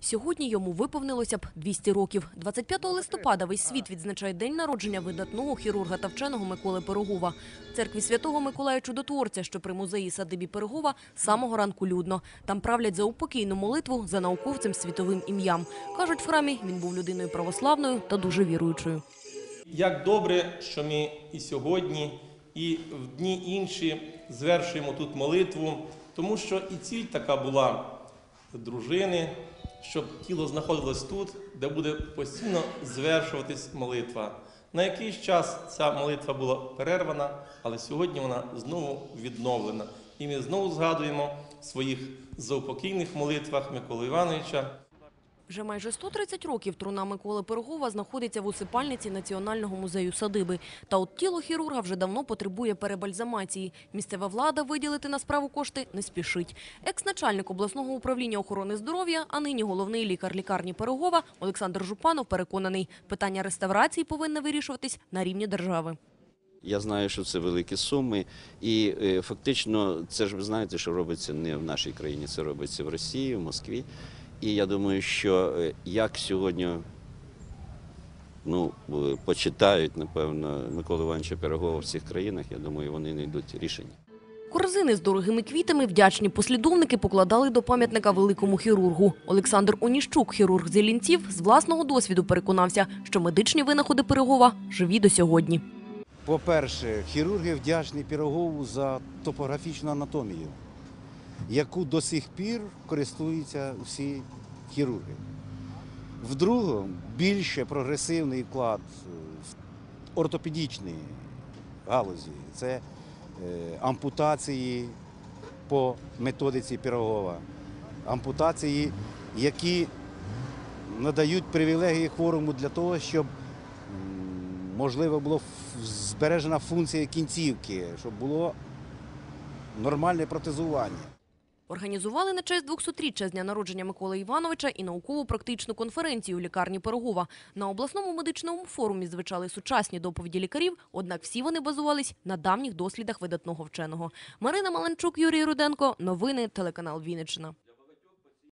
Сьогодні йому виповнилося б 200 років. 25 листопада весь світ відзначає день народження видатного хірурга та вченого Миколи Пирогова. В церкві святого Миколая Чудотворця, що при музеї садибі Пирогова, з самого ранку людно. Там правлять за упокійну молитву за науковцем світовим ім'ям. Кажуть, в храмі він був людиною православною та дуже віруючою. Як добре, що ми і сьогодні, і в дні інші звершуємо тут молитву, тому що і ціль така була дружини, щоб тіло знаходилось тут, де буде постійно звершуватись молитва. На якийсь час ця молитва була перервана, але сьогодні вона знову відновлена. І ми знову згадуємо в своїх заупокійних молитвах Миколи Івановича. Вже майже 130 років труна Миколи Пирогова знаходиться в усипальниці Національного музею садиби. Та от тіло хірурга вже давно потребує перебальзамації. Місцева влада виділити на справу кошти не спішить. Екс-начальник обласного управління охорони здоров'я, а нині головний лікар лікарні Пирогова Олександр Жупанов переконаний, питання реставрації повинне вирішуватись на рівні держави. Я знаю, що це великі суми, і е, фактично це ж ви знаєте, що робиться не в нашій країні, це робиться в Росії, в Москві. І я думаю, що е, як сьогодні ну, е, почитають, напевно, Миколи Івановича Пирогова в цих країнах, я думаю, вони знайдуть рішення. Корзини з дорогими квітами вдячні послідовники покладали до пам'ятника великому хірургу. Олександр Оніщук, хірург зі лінців, з власного досвіду переконався, що медичні винаходи Пирогова живі до сьогодні. По-перше, хірурги вдячні Пірогову за топографічну анатомію, яку до сих пір користуються всі хірурги. Вдруге, більше прогресивний вклад в ортопедичній галузі це е, ампутації по методиці Пірогова, ампутації, які надають привілегії хворому для того, щоб можливо було збережена функція кінцівки, щоб було нормальне протезування. Організували на честь 200-річчя з дня народження Миколи Івановича і науково-практичну конференцію у лікарні Пирогова. На обласному медичному форумі звучали сучасні доповіді лікарів, однак всі вони базувались на давніх дослідах видатного вченого. Марина Маланчук, Юрій Руденко. Новини телеканал Вінниччина.